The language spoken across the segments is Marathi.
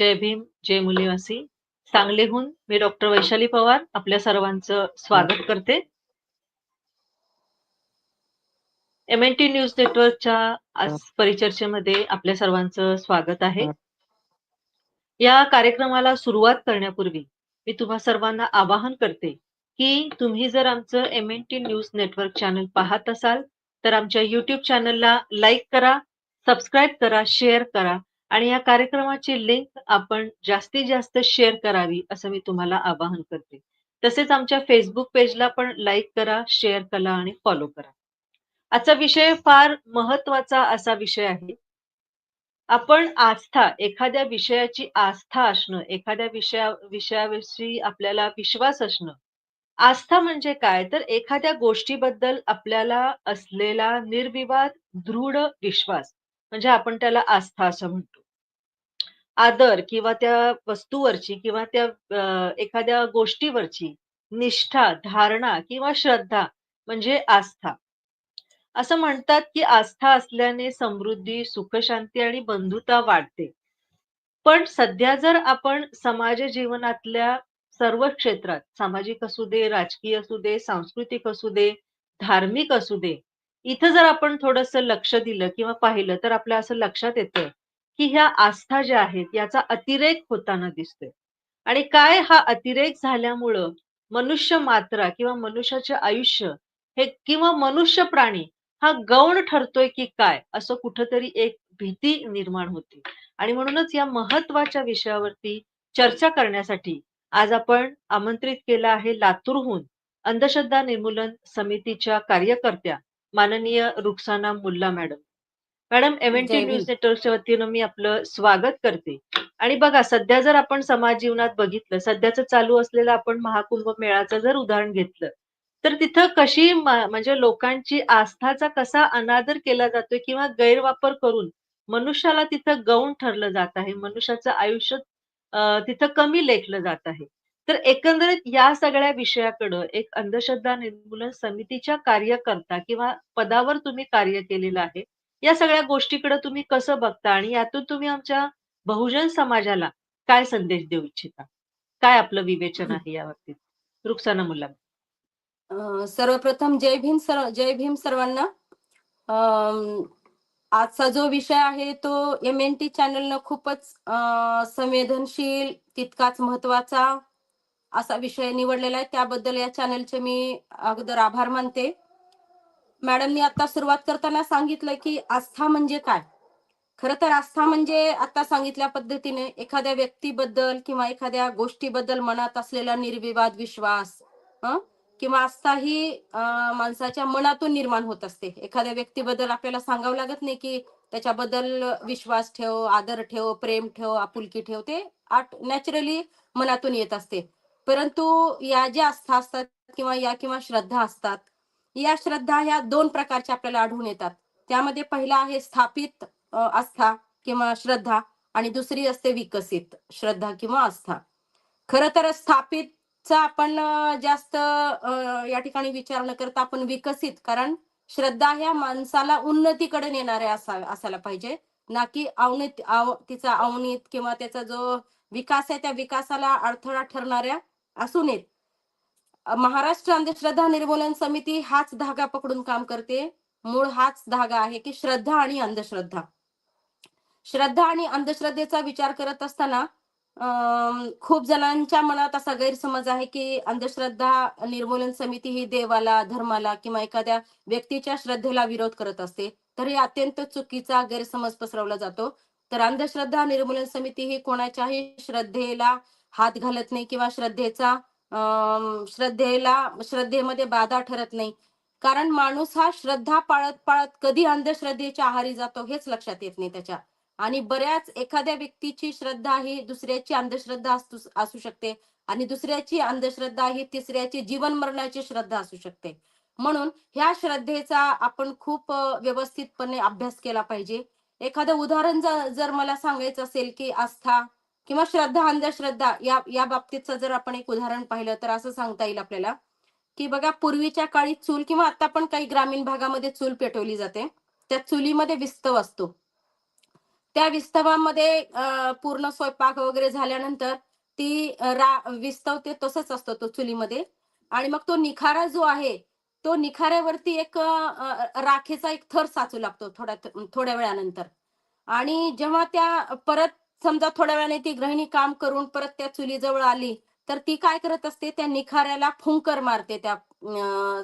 जय भीम जय मुनिवासी सांगलीहून मी डॉक्टर वैशाली पवार आपल्या सर्वांचं स्वागत करते. एम एन टी न्यूज नेटवर्कच्या आज परिचर्चेमध्ये आपल्या सर्वांचं स्वागत आहे. या कार्यक्रमाला सुरुवात करण्यापूर्वी मी तुम्हा सर्वांना आवाहन करते की तुम्ही जर आमचं M N T news network channel पाहत असाल तर आमच्या युट्यूब चॅनलला लाईक करा सबस्क्राईब करा शेअर करा आणि या कार्यक्रमाची लिंक आपण जास्तीत जास्त शेअर करावी असं मी तुम्हाला आवाहन करते. तसेच आमच्या फेसबुक पेजला पण लाईक करा शेअर करा आणि फॉलो करा. आजचा विषय फार महत्त्वाचा असा विषय आहे. आपण आस्था एखाद्या विषयाची आस्था असणं एखाद्या विषया विषयाविषयी आपल्याला विश्वास असणं आस्था म्हणजे काय? तर एखाद्या गोष्टीबद्दल आपल्याला असलेला निर्विवाद दृढ विश्वास. म्हणजे आपण त्याला आस्था असं म्हणतो. आदर किंवा त्या वस्तूवरची किंवा त्या एखाद्या गोष्टीवरची निष्ठा धारणा किंवा श्रद्धा म्हणजे आस्था. असं म्हणतात की आस्था असल्याने समृद्धी सुखशांती आणि बंधुता वाढते. पण सध्या जर आपण समाज जीवनातल्या सर्व क्षेत्रात सामाजिक असू दे राजकीय असू दे सांस्कृतिक असू दे धार्मिक असू दे इथं जर आपण थोडस लक्ष दिलं किंवा पाहिलं तर आपल्या असं लक्षात येतं की ह्या आस्था ज्या आहेत याचा अतिरेक होताना दिसतोय. आणि काय हा अतिरेक झाल्यामुळं मनुष्य मात्रा किंवा मनुष्याचे आयुष्य हे किंवा मनुष्य प्राणी हा गौण ठरतोय की काय असं कुठंतरी एक भीती निर्माण होते. आणि म्हणूनच या महत्त्वाच्या विषयावरती चर्चा करण्यासाठी आज आपण आमंत्रित केलं आहे लातूरहून अंधश्रद्धा निर्मूलन समितीच्या कार्यकर्त्या माननीय Ruksana Mulla madam. Madam M N T news नेटवर्कच्या वतीनं मी आपलं स्वागत करते. आणि बघा सध्या जर आपण समाज जीवनात बघितलं सध्याचं चालू असलेलं आपण महाकुंभ मेळाचं जर उदाहरण घेतलं तर तिथं कशी म्हणजे लोकांची आस्थाचा कसा अनादर केला जातोय किंवा गैरवापर करून मनुष्याला तिथं गौण ठरलं जात आहे मनुष्याचं आयुष्य तिथं कमी लेखलं जात आहे. तर एकंदरीत या सगळ्या विषयाकडं एक अंधश्रद्धा निर्मूलन समितीच्या कार्यकर्ता किंवा पदावर तुम्ही कार्य केलेलं आहे या सगळ्या गोष्टीकडे तुम्ही कसं बघता आणि यातून तुम्ही आमच्या बहुजन समाजाला काय संदेश देऊ इच्छिता? काय आपलं विवेचन आहे या बाबतीत रुक्साना मुला सर्वप्रथम जय भीम सर्व जय भीम सर्वांना. आजचा जो विषय आहे तो एम एन टी चॅनलनं खूपच संवेदनशील तितकाच महत्त्वाचा असा विषय निवडलेला आहे. त्याबद्दल या चॅनलचे मी अगोदर आभार मानते. मॅडमनी आता सुरुवात करताना सांगितलं की आस्था म्हणजे काय? खर तर आस्था म्हणजे आता सांगितल्या पद्धतीने एखाद्या व्यक्तीबद्दल किंवा एखाद्या गोष्टीबद्दल मनात असलेला निर्विवाद विश्वास किंवा आस्था ही माणसाच्या मनातून निर्माण होत असते. एखाद्या व्यक्तीबद्दल आपल्याला सांगावं लागत नाही की त्याच्याबद्दल विश्वास ठेव आदर ठेव प्रेम ठेव आपुलकी ठेव ते नॅचरली मनातून येत असते. परंतु या ज्या आस्था असतात किंवा या किंवा श्रद्धा असतात या श्रद्धा ह्या दोन प्रकारच्या आपल्याला आढळून येतात. त्यामध्ये पहिला आहे स्थापित आस्था किंवा श्रद्धा आणि दुसरी असते विकसित श्रद्धा किंवा आस्था. खर तर स्थापितचा आपण जास्त या ठिकाणी विचार न करता आपण विकसित कारण श्रद्धा ह्या माणसाला उन्नतीकडे नेणाऱ्या असा असायला पाहिजे. ना की अवनीत तिचा अवनीत किंवा त्याचा जो विकास आहे त्या विकासाला अडथळा ठरणाऱ्या असू नयेत महाराष्ट्र अंधश्रद्धा निर्मूलन समिती हाच धागा पकडून काम करते. मूळ हाच धागा आहे की श्रद्धा आणि अंधश्रद्धा. श्रद्धा आणि अंधश्रद्धेचा विचार करत असताना खूप जणांच्या मनात असा गैरसमज आहे की अंधश्रद्धा निर्मूलन समिती ही देवाला धर्माला किंवा एखाद्या व्यक्तीच्या श्रद्धेला विरोध करत असते. तर हे अत्यंत चुकीचा गैरसमज पसरवला जातो. तर अंधश्रद्धा निर्मूलन समिती ही कोणाच्याही श्रद्धेला हात घालत नाही किंवा श्रद्धेचा श्रद्धेला श्रद्धेमध्ये बाधा ठरत नाही. कारण माणूस हा श्रद्धा पाळत पाळत कधी अंधश्रद्धेच्या आहारी जातो हेच लक्षात येत नाही त्याच्या. आणि बऱ्याच एखाद्या व्यक्तीची श्रद्धा ही दुसऱ्याची अंधश्रद्धा असू शकते. आणि दुसऱ्याची अंधश्रद्धा ही तिसऱ्याची जीवन मरणाची श्रद्धा असू शकते. म्हणून ह्या श्रद्धेचा आपण खूप व्यवस्थितपणे अभ्यास केला पाहिजे. एखादं उदाहरण जर मला सांगायचं असेल की आस्था किंवा श्रद्धा अंधश्रद्धा या या बाबतीतचं जर आपण एक उदाहरण पाहिलं तर असं सांगता येईल आपल्याला की बघा पूर्वीच्या काळी चूल किंवा आता पण काही ग्रामीण भागामध्ये चूल पेटवली जाते. त्या चुलीमध्ये विस्तव असतो. त्या विस्तवामध्ये पूर्ण स्वयंपाक वगैरे झाल्यानंतर ती रा विस्तव ते तसंच असतो तो चुलीमध्ये. आणि मग तो निखारा जो आहे तो निखाऱ्यावरती एक राखेचा एक थर साचू लागतो थोड्या थोड्या वेळानंतर. आणि जेव्हा त्या परत समजा थोड्या वेळाने ती गृहिणी काम करून परत त्या चुलीजवळ आली तर ती काय करत असते? त्या निखाऱ्याला फुंकर मारते. त्या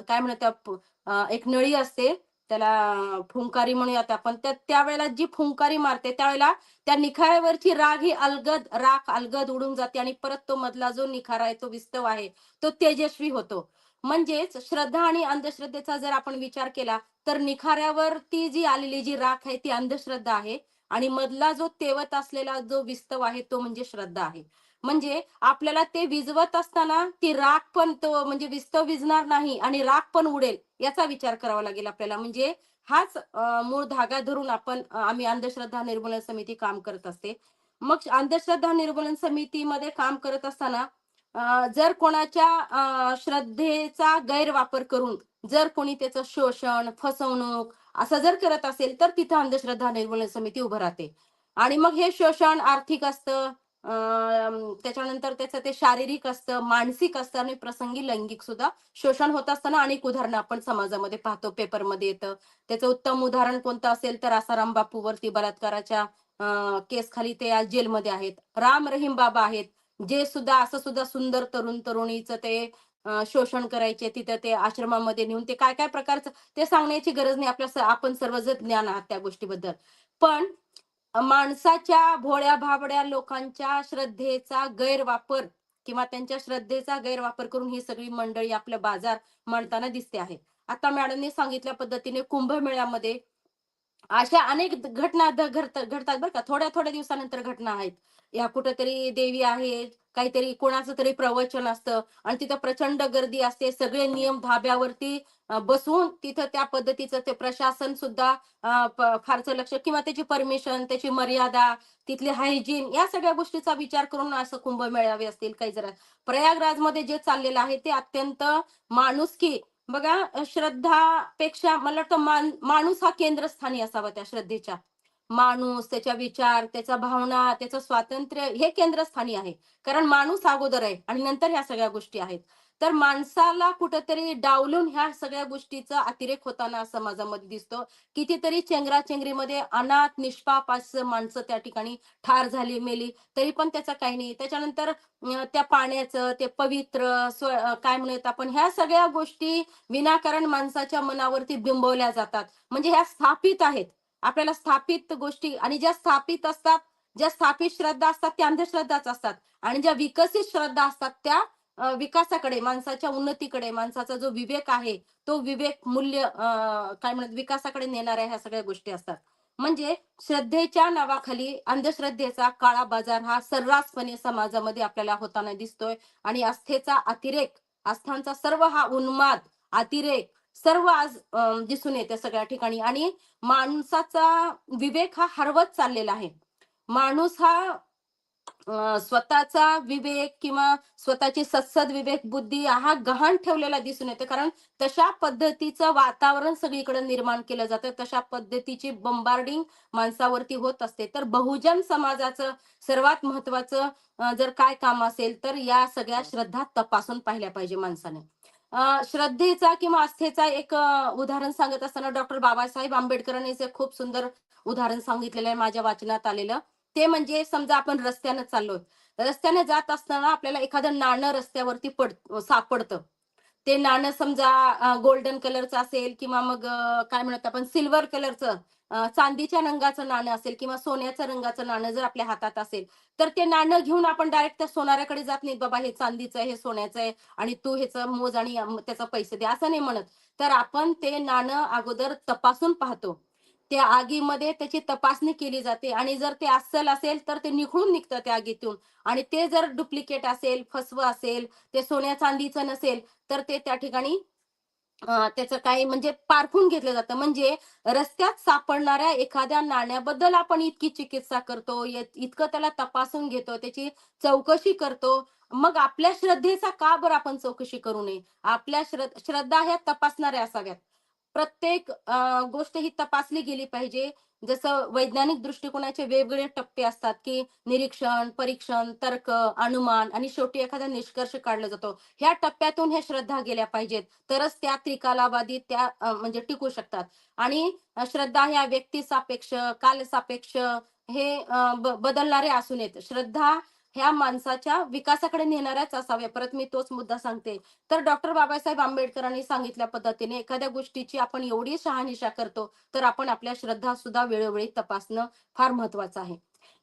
काय म्हणतात त्या एक नळी असते त्याला फुंकारी म्हणूयात आपण तर त्यावेळेला जी फुंकारी मारते त्यावेळेला त्या निखाऱ्यावरची राग ही अलगद राख अलगद उडून जाते आणि परत तो मधला जो निखारा आहे तो विस्तव आहे तो तेजस्वी होतो. म्हणजेच श्रद्धा आणि अंधश्रद्धेचा जर आपण विचार केला तर निखाऱ्यावरती जी आलेली जी राख आहे ती अंधश्रद्धा आहे. आणि मधला जो तेवत असलेला जो विस्तव आहे तो म्हणजे श्रद्धा आहे. म्हणजे आपल्याला ते विजवत असताना ती राख पण तो म्हणजे विस्तव विजणार नाही आणि राख पण उडेल याचा विचार करावा लागेल आपल्याला. म्हणजे हाच मूळ धागा धरून आपण आम्ही अंधश्रद्धा निर्मूलन समिती काम करत असते. मग अंधश्रद्धा निर्मूलन समितीमध्ये काम करत असताना जर कोणाच्या श्रद्धेचा गैरवापर करून जर कोणी त्याचं शोषण फसवणूक असं जर करत असेल तर तिथं अंधश्रद्धा निर्मूलन समिती उभं राहते. आणि मग हे शोषण आर्थिक असतं अं, त्याच्यानंतर त्याचं ते शारीरिक असतं मानसिक असतं आणि प्रसंगी लैंगिक सुद्धा शोषण होत असताना अनेक उदाहरणं आपण समाजामध्ये पाहतो. पेपरमध्ये येतं. त्याचं उत्तम उदाहरण कोणतं असेल तर आसाराम बापूवरती बलात्काराच्या केस खाली ते आज जेलमध्ये आहेत. राम रहीम बाबा आहेत. जे सुद्धा असं सुद्धा सुंदर तरुण तरुणीचं ते अं, शोषण करायचे तिथं ते आश्रमामध्ये नेऊन ते काय काय प्रकारचं ते सांगण्याची गरज नाही आपल्या आपण सर्वजण ज्ञान आहात त्या गोष्टीबद्दल. पण माणसाच्या भोळ्या भाबड्या लोकांच्या श्रद्धेचा गैरवापर किंवा त्यांच्या श्रद्धेचा गैरवापर करून ही सगळी मंडळी आपलं बाजार मांडताना दिसते आहे. आता मॅडमने सांगितल्या पद्धतीने कुंभमेळ्यामध्ये अशा अनेक घटना घडतात बरं का. थोड्या थोड्या दिवसानंतर घटना आहेत. या कुठेतरी देवी आहेत काहीतरी कोणाचं तरी प्रवचन असतं आणि तिथं प्रचंड गर्दी असते. सगळे नियम धाब्यावरती बसून तिथं त्या पद्धतीचं ते प्रशासन सुद्धा फारचं फारसं लक्ष किंवा त्याची परमिशन त्याची मर्यादा तिथले हायजीन या सगळ्या गोष्टीचा विचार करून असं कुंभ मेळावे असतील काही जरा. प्रयागराजमध्ये जे चाललेलं आहे ते अत्यंत माणुसकी. बघा श्रद्धापेक्षा मला वाटतं मान माणूस हा केंद्रस्थानी असावा त्या श्रद्धेच्या. माणूस त्याच्या विचार त्याचा भावना त्याचं स्वातंत्र्य हे केंद्रस्थानी आहे. कारण माणूस अगोदर आहे आणि नंतर ह्या सगळ्या गोष्टी आहेत. तर माणसाला कुठंतरी डावलून ह्या सगळ्या गोष्टीचा अतिरेक होताना समाजामध्ये दिसतो. कितीतरी चेंगराचेंगरीमध्ये अनाथ निष्पाप असं माणसं त्या ठिकाणी ठार झाली मेली. तरी पण त्याचा काही नाही. त्याच्यानंतर त्या पाण्याचं ते पवित्र स्व काय म्हणूयात आपण ह्या सगळ्या गोष्टी विनाकारण माणसाच्या मनावरती बिंबवल्या जातात. म्हणजे ह्या स्थापित आहेत. आपल्याला स्थापित गोष्टी आणि ज्या स्थापित असतात ज्या स्थापित श्रद्धा असतात त्या अंधश्रद्धाच असतात. आणि ज्या विकसित श्रद्धा असतात त्या विकासाकडे माणसाच्या उन्नतीकडे माणसाचा जो विवेक आहे तो विवेक मूल्य काय म्हणत विकासाकडे नेणाऱ्या ह्या सगळ्या गोष्टी असतात. म्हणजे श्रद्धेच्या नावाखाली अंधश्रद्धेचा काळा बाजार हा सर्रासपणे समाजामध्ये आपल्याला होताना दिसतोय. आणि आस्थेचा अतिरेक आस्थांचा सर्व हा उन्माद अतिरेक सर्व आज दिसून येते सगळ्या ठिकाणी. आणि माणसाचा विवेक हा हरवत चाललेला आहे. माणूस हा स्वतःचा विवेक किंवा स्वतःची सत्सद विवेक बुद्धी हा गहाण ठेवलेला दिसून येते. कारण तशा पद्धतीचं वातावरण सगळीकडे निर्माण केलं जातं. तशा पद्धतीची बंबार्डिंग माणसावरती होत असते. तर बहुजन समाजाचं सर्वात महत्वाचं जर काय काम असेल तर या सगळ्या श्रद्धा तपासून पाहिल्या पाहिजे माणसाने. श्रद्धेचा किंवा आस्थेचा एक उदाहरण सांगत असताना डॉक्टर बाबासाहेब आंबेडकरांनी खूप सुंदर उदाहरण सांगितलेलं आहे माझ्या वाचनात आलेलं ते म्हणजे समजा आपण रस्त्यानं चाललोय रस्त्याने जात असताना आपल्याला एखादं नाणं रस्त्यावरती पड सापडतं. ते नाणं समजा गोल्डन कलरचं असेल किंवा मग काय म्हणत आपण सिल्वर कलरचं चांदीच्या रंगाचं नाणं असेल किंवा सोन्याच्या रंगाचं नाणं जर आपल्या हातात असेल तर ते नाणं घेऊन आपण डायरेक्ट त्या सोनाऱ्याकडे जात नाही बाबा हे चांदीचं आहे हे सोन्याचं आहे आणि तू ह्याचं मोज आणि त्याचा पैसे दे असं नाही म्हणत. तर आपण ते नाणं अगोदर तपासून पाहतो. त्या आगीमध्ये त्याची तपासणी केली जाते आणि जर ते अस्सल असेल तर ते निघून निघतं त्या आगीतून. आणि ते जर डुप्लिकेट असेल फसवं असेल ते सोन्या चांदीचं नसेल तर ते त्या ठिकाणी त्याचं काही म्हणजे पारखून घेतलं जातं. म्हणजे रस्त्यात सापडणाऱ्या एखाद्या नाण्याबद्दल आपण इतकी चिकित्सा करतो इतकं त्याला तपासून घेतो त्याची चौकशी करतो. मग आपल्या श्रद्धेचा का बरं आपण चौकशी करू नये? आपल्या श्रद्धा ह्या तपासणाऱ्या असाव्यात. प्रत्येक गोष्ट ही तपासली गेली पाहिजे. जसं वैज्ञानिक दृष्टिकोनाचे वेगवेगळे टप्पे असतात की निरीक्षण परीक्षण तर्क अनुमान आणि शेवटी एखादा निष्कर्ष काढला जातो. ह्या टप्प्यातून हे श्रद्धा गेल्या पाहिजेत. तरच त्या त्रिकालाबादी त्या म्हणजे टिकू शकतात. आणि श्रद्धा ह्या व्यक्ती सापेक्ष काल सापेक्ष हे बदलणारे असू नयेत श्रद्धा ह्या माणसाच्या विकासाकडे नेणाऱ्याच असाव्या परत मी तोच मुद्दा सांगते. तर डॉक्टर बाबासाहेब आंबेडकरांनी सांगितल्या पद्धतीने एखाद्या गोष्टीची आपण एवढी शहानिशा करतो तर आपण आपल्या श्रद्धा सुद्धा वेळोवेळी तपासणं फार महत्वाचं आहे.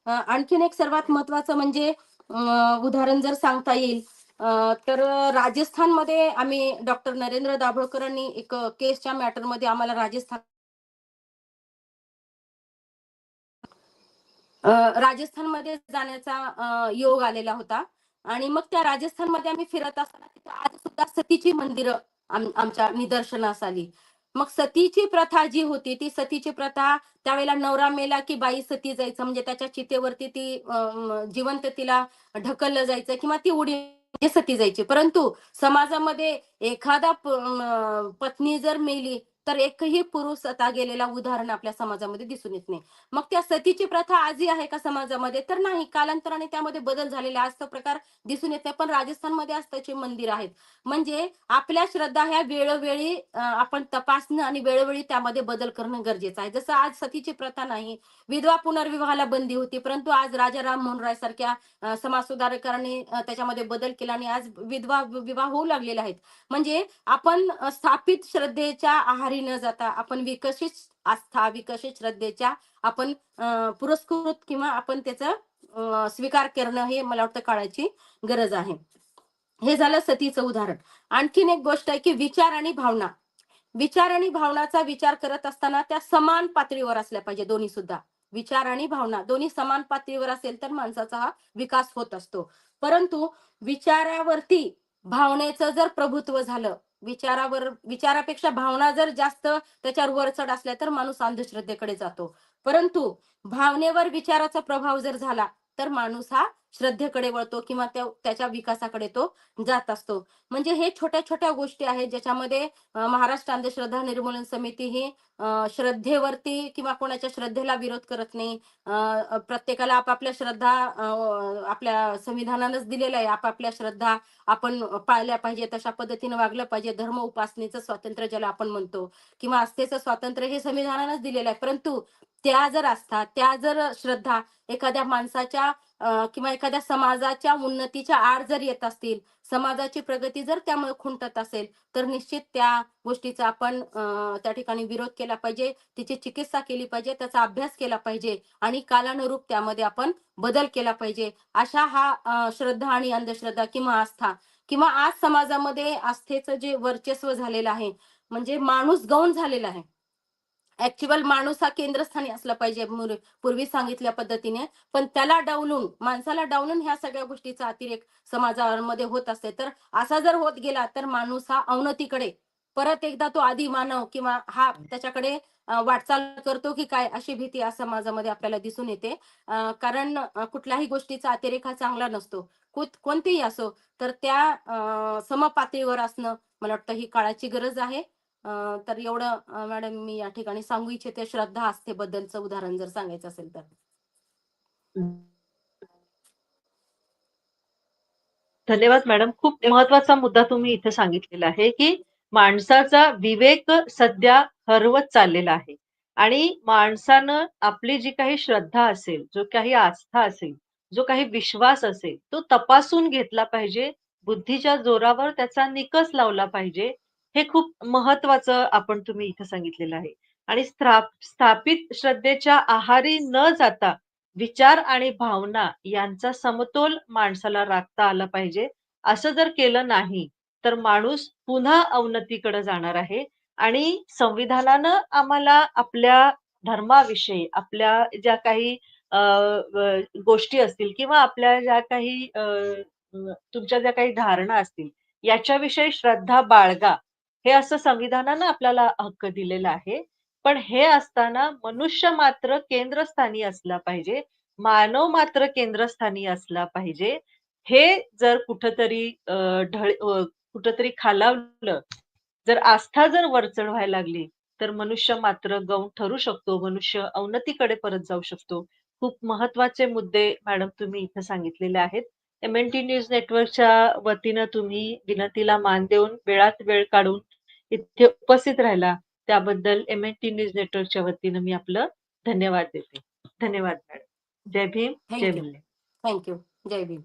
आणखीन एक सर्वात महत्वाचं म्हणजे उदाहरण जर सांगता येईल तर राजस्थानमध्ये आम्ही डॉक्टर नरेंद्र दाभोळकरांनी एक केसच्या मॅटरमध्ये आम्हाला राजस्थान राजस्थानमध्ये जाण्याचा योग आलेला होता. आणि मग त्या राजस्थानमध्ये आम्ही फिरत असताना तिथे आज सुद्धा सतीची मंदिरं आमच्या निदर्शनास आली. मग सतीची प्रथा जी होती ती सतीची प्रथा त्यावेळेला नवरा मेला की बाई सती जायचं. म्हणजे त्याच्या चितेवरती ती जिवंत तिला ढकललं जायचं किंवा ती उडी म्हणजे सती जायची. परंतु समाजामध्ये एखादा पत्नी जर मेली तर एकही पुरुष आता गेलेला उदाहरण आपल्या समाजामध्ये दिसून येत नाही. मग त्या सतीची प्रथा आजही आहे का समाजामध्ये? तर नाही. कालांतराने त्यामध्ये बदल झालेले आज तो प्रकार दिसून येत नाही. पण राजस्थानमध्ये आज त्याचे मंदिर आहेत. म्हणजे आपल्या श्रद्धा ह्या वेळोवेळी आपण तपासणं आणि वेळोवेळी त्यामध्ये बदल करणं गरजेचं आहे. जसं आज सतीची प्रथा नाही विधवा पुनर्विवाहाला बंदी होती. परंतु आज राजा राम मोहन राय सारख्या समाज सुधारकांनी त्याच्यामध्ये बदल केला आणि आज विधवा विवाह होऊ लागलेले आहेत. म्हणजे आपण स्थापित श्रद्धेच्या आहारी न जाता आपण विकसित आस्था विकसित श्रद्धेच्या आपण पुरस्कृत किंवा आपण त्याचा स्वीकार करणं हे मला वाटतं काळाची गरज आहे. हे झालं सतीचं उदाहरण. आणखीन एक गोष्ट आहे की विचार आणि भावना. विचार आणि भावनाचा विचार करत असताना त्या समान पातळीवर असल्या पाहिजे दोन्ही सुद्धा. विचार आणि भावना दोन्ही समान पातळीवर असेल तर माणसाचा हा विकास होत असतो. परंतु विचारावरती भावनेचं जर प्रभुत्व झालं विचारावर विचारापेक्षा भावना जर जास्त त्याच्यावर वरचढ असल्या तर माणूस अंधश्रद्धेकडे जातो. परंतु भावनेवर विचाराचा प्रभाव जर झाला तर माणूस हा श्रद्धेकडे वळतो किंवा त्याच्या विकासाकडे तो जात असतो. म्हणजे हे छोट्या छोट्या गोष्टी आहेत ज्याच्यामध्ये महाराष्ट्र अंधश्रद्धा निर्मूलन समिती ही श्रद्धेवरती किंवा कोणाच्या श्रद्धेला विरोध करत नाही. प्रत्येकाला आपापल्या श्रद्धा आपल्या संविधानानंच दिलेल्या आहे. आपापल्या श्रद्धा आपण पाळल्या पाहिजे तशा पद्धतीने वागलं पाहिजे. धर्म उपासनेचं स्वातंत्र्य ज्याला आपण म्हणतो किंवा आस्थेचं स्वातंत्र्य हे संविधानानंच दिलेलं आहे. परंतु त्या जर असतात त्या जर श्रद्धा एखाद्या माणसाच्या किंवा एखाद्या समाजाच्या उन्नतीच्या आड जर येत असतील समाजाची प्रगती जर त्यामुळे खुंटत असेल तर निश्चित त्या गोष्टीचा आपण अं, त्या ठिकाणी विरोध केला पाहिजे तिची चिकित्सा केली पाहिजे त्याचा अभ्यास केला पाहिजे आणि कालानुरूप त्यामध्ये आपण बदल केला पाहिजे. अशा हा श्रद्धा आणि अंधश्रद्धा किंवा आस्था किंवा आज समाजामध्ये आस्थेचं जे वर्चस्व झालेलं आहे म्हणजे माणूस गौण झालेला आहे. ऍक्च्युअल माणूस हा केंद्रस्थानी असला पाहिजे पूर्वी सांगितल्या पद्धतीने. पण त्याला डावलून माणसाला डावलून ह्या सगळ्या गोष्टीचा अतिरेक समाजामध्ये होत असते. तर असा जर होत गेला तर माणूस हा अवनतीकडे परत एकदा तो आधी मानव किंवा हा त्याच्याकडे वाटचाल करतो की काय अशी भीती आज समाजामध्ये आपल्याला दिसून येते. कारण कुठल्याही गोष्टीचा अतिरेक हा चांगला नसतो. कोणतेही असो तर त्या समपातळीवर असणं मला वाटतं ही काळाची गरज आहे. तर एवढं मॅडम मी या ठिकाणी सांगू इच्छिते. श्रद्धा आस्थेबद्दलचं उदाहरण जर सांगायचं असेल तर. धन्यवाद मॅडम. खूप महत्त्वाचा मुद्दा तुम्ही इथे सांगितलेला आहे की माणसाचा विवेक सध्या हरवत चाललेला आहे. आणि माणसानं आपली जी काही श्रद्धा असेल जो काही आस्था असेल जो काही विश्वास असेल तो तपासून घेतला पाहिजे. बुद्धीच्या जोरावर त्याचा निकष लावला पाहिजे. हे खूप महत्वाचं आपण तुम्ही इथं सांगितलेलं आहे. आणि स्थापित श्रद्धेच्या आहारी न जाता विचार आणि भावना यांचा समतोल माणसाला राखता आला पाहिजे. असं जर केलं नाही तर माणूस पुन्हा अवनतीकडे जाणार आहे आणि संविधानानं आम्हाला आपल्या धर्माविषयी आपल्या ज्या काही अ, गोष्टी असतील किंवा आपल्या ज्या काही अ, तुमच्या ज्या काही धारणा असतील याच्याविषयी श्रद्धा बाळगा. हे असं संविधानानं आपल्याला हक्क दिलेला आहे पण हे असताना मनुष्य मात्र केंद्रस्थानी असला पाहिजे मानव मात्र केंद्रस्थानी असला पाहिजे हे जर कुठंतरी ढळ कुठंतरी खालावलं जर आस्था जर वरचढ व्हायला लागली तर मनुष्य मात्र गौण ठरू शकतो. मनुष्य अवनतीकडे परत जाऊ शकतो. खूप महत्त्वाचे मुद्दे मॅडम तुम्ही इथं सांगितलेले आहेत. एम-एन-टी न्यूज नेटवर्कच्या वतीनं तुम्ही विनंतीला मान देऊन वेळात वेळ काढून इथे उपस्थित राहिला त्याबद्दल एम एन टी न्यूज नेटवर्कच्या वतीनं मी आपलं धन्यवाद देते. धन्यवाद मॅडम. जय भीम जय भीम थँक्यू जय भीम.